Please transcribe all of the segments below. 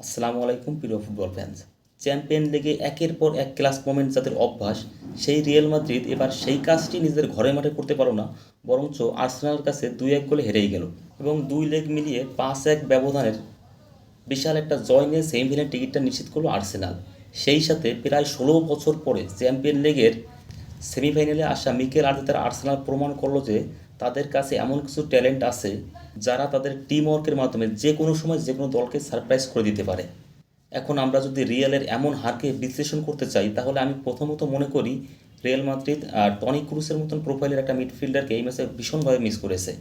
আসসালামু আলাইকুম, প্রিয় ফুটবল ফ্যান্স চ্যাম্পিয়ন লিগে একের পর এক ক্লাস মোমেন্ট যাদের অভ্যাস, সেই রিয়েল মাদ্রিদ এবার সেই কাজটি নিজেদের ঘরে মাঠে করতে পারো না, বরঞ্চ আর্সেনালের কাছে দুই এক গোলে হেরেই গেল এবং দুই লেগ মিলিয়ে পাঁচ এক ব্যবধানের বিশাল একটা জয় নিয়ে সেমিফাইনাল টিকিটটা নিশ্চিত করল আর্সেনাল সেই সাথে প্রায় ষোলো বছর পরে চ্যাম্পিয়ন লিগের সেমিফাইনালে আসা মিকেল আর্তেতার আর্সেনাল প্রমাণ করল যে তাদের কাছে এমন কিছু ট্যালেন্ট আছে যারা তাদের টিম ওয়ার্কের মাধ্যমে যে কোনো সময় যে কোনো দলকে সারপ্রাইজ করে দিতে পারে। এখন আমরা যদি রিয়ালের এমন হারকে বিশ্লেষণ করতে চাই, তাহলে আমি প্রথমত মনে করি রিয়াল মাদ্রিদ আর টনি ক্রুসের মতন প্রোফাইলের একটা মিডফিল্ডারকে এই ম্যাচে ভীষণভাবে মিস করেছে।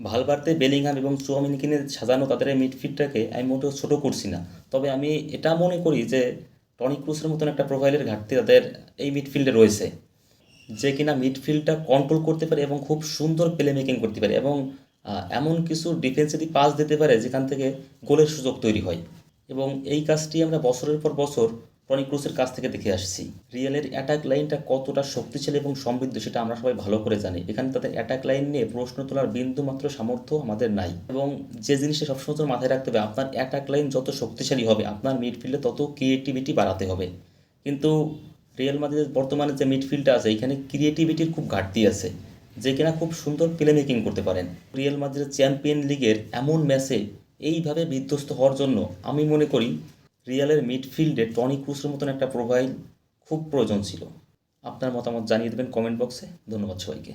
ভালবার্তে বেলিংহাম এবং চুয়ামিনিকে নিয়ে সাজানো তাদের এই মিডফিল্ডটাকে আমি মোটেও ছোটো করছি না। তবে আমি এটা মনে করি যে টনি ক্রুসের মতন একটা প্রোফাইলের ঘাটতি তাদের এই মিডফিল্ডে রয়েছে। যে কিনা মিডফিল্ডটা কন্ট্রোল করতে পারে এবং খুব সুন্দর প্লে মেকিং করতে পারে এবং এমন কিছু ডিফেন্সিভ পাস দিতে পারে যেখান থেকে গোলের সুযোগ তৈরি হয়। এবং এই কাজটি আমরা বছরের পর বছর টনি ক্রুসের কাছ থেকে দেখে আসছি। রিয়েলের অ্যাটাক লাইনটা কতটা শক্তিশালী এবং সমৃদ্ধ সেটা আমরা সবাই ভালো করে জানি। এখানে তাদের অ্যাটাক লাইন নিয়ে প্রশ্ন তোলার বিন্দু মাত্র সামর্থ্য আমাদের নাই। এবং যে জিনিসটা সবসময় মাথায় রাখতে হবে, আপনার অ্যাটাক লাইন যত শক্তিশালী হবে, আপনার মিডফিল্ডে তত ক্রিয়েটিভিটি বাড়াতে হবে। কিন্তু রিয়েল মাদ্রিদের বর্তমানে যে মিডফিল্ডটা আছে, এখানে ক্রিয়েটিভিটির খুব ঘাটতি আছে। যে কিনা খুব সুন্দর প্লে মেকিং করতে পারেন। রিয়েল মাদ্রিদের চ্যাম্পিয়ন লিগের এমন ম্যাচে এইভাবে বিধ্বস্ত হওয়ার জন্য আমি মনে করি রিয়ালের মিডফিল্ডে টনি ক্রুসের মতন একটা প্রোফাইল খুব প্রয়োজন ছিল। আপনার মতামত জানিয়ে দেবেন কমেন্ট বক্সে ধন্যবাদ সবাইকে।